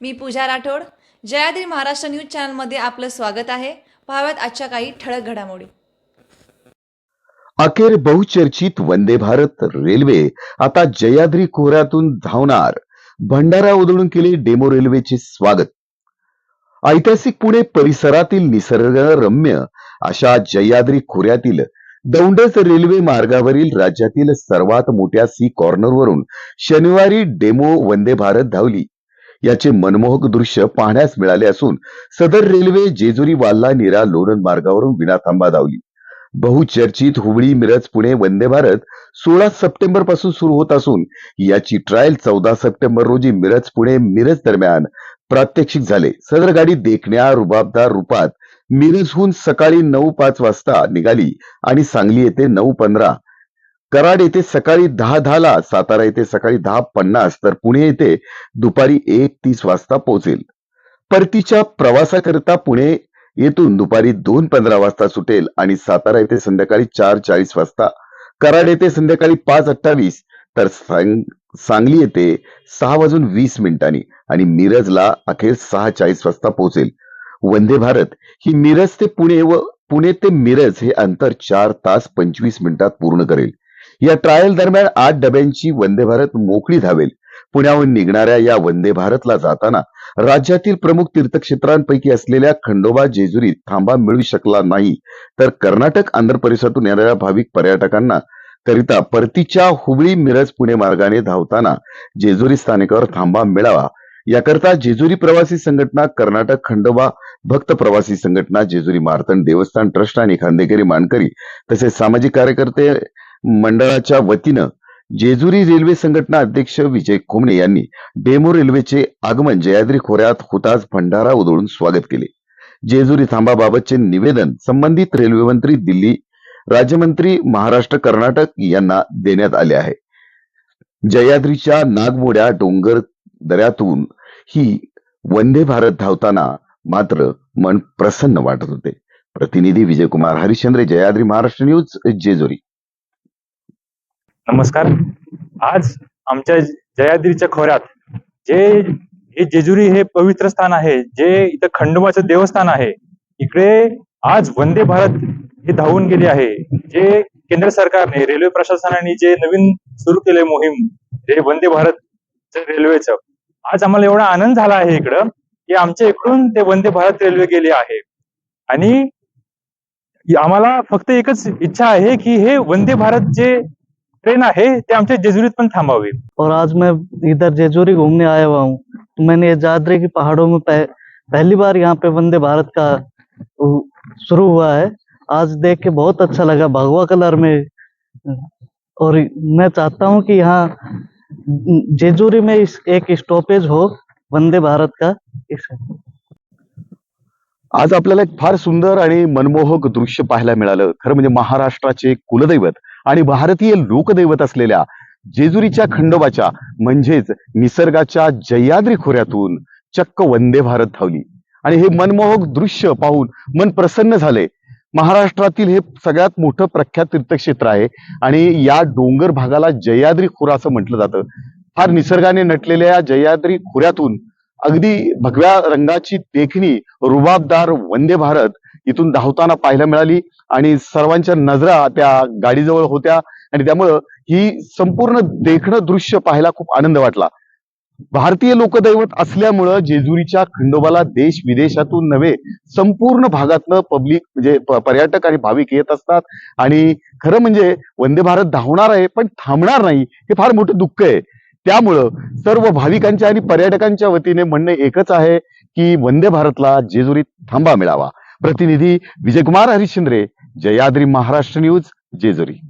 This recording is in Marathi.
मी पूजा राठोड. जयाद्री महाराष्ट्र न्यूज चॅनलमध्ये आपलं स्वागत आहे. पाहाव्यात आजच्या काही ठळक घडामोडी. अखेर बहुचर्चित वंदे भारत रेल्वे आता जयाद्री खोऱ्यातून धावणार. भंडारा उधळून केले डेमो रेल्वेचे स्वागत. ऐतिहासिक पुणे परिसरातील निसर्गरम्य अशा जयाद्री खोऱ्यातील दौंडच रेल्वे मार्गावरील राज्यातील सर्वात मोठ्या सी कॉर्नरवरून शनिवारी डेमो वंदे भारत धावली. याचे मनमोहक दृश्य पाहण्यास मिळाले असून सदर रेल्वे जेजुरी वाल्ला निरा लोणंद मार्गावरून विनाथांबा धावली. बहुचर्चित हुबळी मिरज पुणे वंदे भारत सोळा सप्टेंबरपासून सुरू होत असून याची ट्रायल चौदा सप्टेंबर रोजी मिरज पुणे मिरज दरम्यान प्रात्यक्षिक झाले. सदर गाडी देखण्या रुबाबदार रूपात मिरजहून सकाळी नऊ पाच वाजता निघाली आणि सांगली येथे नऊ पंधरा कराड येथे सकाळी दहा दहाला सातारा येथे सकाळी दहा पन्नास तर पुणे येथे दुपारी एक तीस वाजता पोहोचेल. परतीच्या प्रवासाकरिता पुणे येथून दुपारी दोन पंधरा वाजता सुटेल आणि सातारा येथे संध्याकाळी चार चाळीस वाजता कराड येथे संध्याकाळी पाच अठ्ठावीस तर सांग- सांगली येथे सहा वाजून वीस मिनिटांनी आणि मिरजला अखेर सहा चाळीस वाजता पोहोचेल. वंदे भारत ही मिरज ते पुणे व पुणे ते मिरज हे अंतर चार तास पंचवीस मिनिटात पूर्ण करेल. या ट्रायल दरम्यान आठ डब्यांची वंदे भारत मोकळी धावेल. पुण्याहून निघणाऱ्या या वंदे भारतला जाताना राज्यातील प्रमुख तीर्थक्षेत्रांपैकी असलेल्या खंडोबा जेजुरीत थांबा मिळू शकला नाही. तर कर्नाटक आंध्र परिसरातून येणाऱ्या भाविक पर्यटकांना करिता परतीच्या हुबळी मिरज पुणे मार्गाने धावताना जेजुरी स्थानकावर थांबा मिळावा. याकरता जेजुरी प्रवासी संघटना कर्नाटक खंडोबा भक्त प्रवासी संघटना जेजुरी मार्तंड देवस्थान ट्रस्ट आणि खांदेकरी मानकरी तसेच सामाजिक कार्यकर्ते मंडळाच्या वतीनं जेजुरी रेल्वे संघटना अध्यक्ष विजय कोमणे यांनी डेमो रेल्वेचे आगमन जयाद्री खोऱ्यात होताच भंडारा उधळून स्वागत केले. जेजुरी थांबाबाबतचे निवेदन संबंधित रेल्वे मंत्री दिल्ली राज्यमंत्री महाराष्ट्र कर्नाटक यांना देण्यात आले आहे. जयाद्रीच्या नागमोड्या डोंगर दऱ्यातून ही वंदे भारत धावताना मात्र मन प्रसन्न वाटत होते. प्रतिनिधी विजयकुमार हरिश्चंद्र जयाद्री महाराष्ट्र न्यूज जेजुरी. नमस्कार. आज आमच्या जयाद्रीच्या खोऱ्यात जे हे जेजुरी हे पवित्र स्थान आहे जे इथं खंडोबाचं देवस्थान आहे इकडे आज वंदे भारत हे धावून गेले आहे. जे केंद्र सरकारने रेल्वे प्रशासनाने जे नवीन सुरू केले मोहीम जे वंदे भारत रेल्वेचं. आज आम्हाला एवढा आनंद झाला आहे इकडं की आमच्या इकडून ते वंदे भारत रेल्वे गेली आहे. आणि आम्हाला फक्त एकच इच्छा आहे की हे वंदे भारत जे ट्रेन है ते आमच्या जेजुरीत पण थांबावी. और आज मैं इधर जेजूरी घूमने आया हुआ हूँ। तो मैंने ये जादरे की पहाड़ों में पह, पहली बार यहाँ पे वंदे भारत का शुरू हुआ है। आज देख के बहुत अच्छा लगा भगवा कलर में। और मैं चाहता हूँ कि यहाँ जेजूरी में इस एक स्टॉपेज हो वंदे भारत का। इस आज आपल्याला एक फार सुंदर आणि मनमोहक दृश्य पाहायला मिळालं. खरं म्हणजे महाराष्ट्राचे कुलदैवत आणि भारतीय लोकदैवत असलेल्या जेजुरीच्या खंडोबाच्या म्हणजेच निसर्गाच्या जह्याद्री खोऱ्यातून चक्क वंदे भारत धावली. आणि हे मनमोहक दृश्य पाहून मन प्रसन्न झाले. महाराष्ट्रातील हे सगळ्यात मोठं प्रख्यात तीर्थक्षेत्र आहे आणि या डोंगर भागाला जयाद्री खोरा असं म्हटलं जातं. फार निसर्गाने नटलेल्या या जयाद्री खोऱ्यातून अगदी भगव्या रंगाची देखणी रुबाबदार वंदे भारत इथून धावताना पाहायला मिळाली आणि सर्वांच्या नजरा त्या गाडीजवळ होत्या आणि त्यामुळं ही संपूर्ण देखणं दृश्य पाहायला खूप आनंद वाटला. भारतीय लोकदैवत असल्यामुळं जेजुरीच्या खंडोबाला देश विदेशातून नव्हे संपूर्ण भागातनं पब्लिक म्हणजे पर्यटक आणि भाविक येत असतात. आणि खरं म्हणजे वंदे भारत धावणार आहे पण थांबणार नाही हे फार मोठं दुःख आहे. त्यामुळं सर्व भाविकांच्या आणि पर्यटकांच्या वतीने म्हणणं एकच आहे की वंदे भारतला जेजुरीत थांबा मिळावा. प्रतिनिधी विजयकुमार हरिश्चंद्रे जयाद्री महाराष्ट्र न्यूज जेजुरी.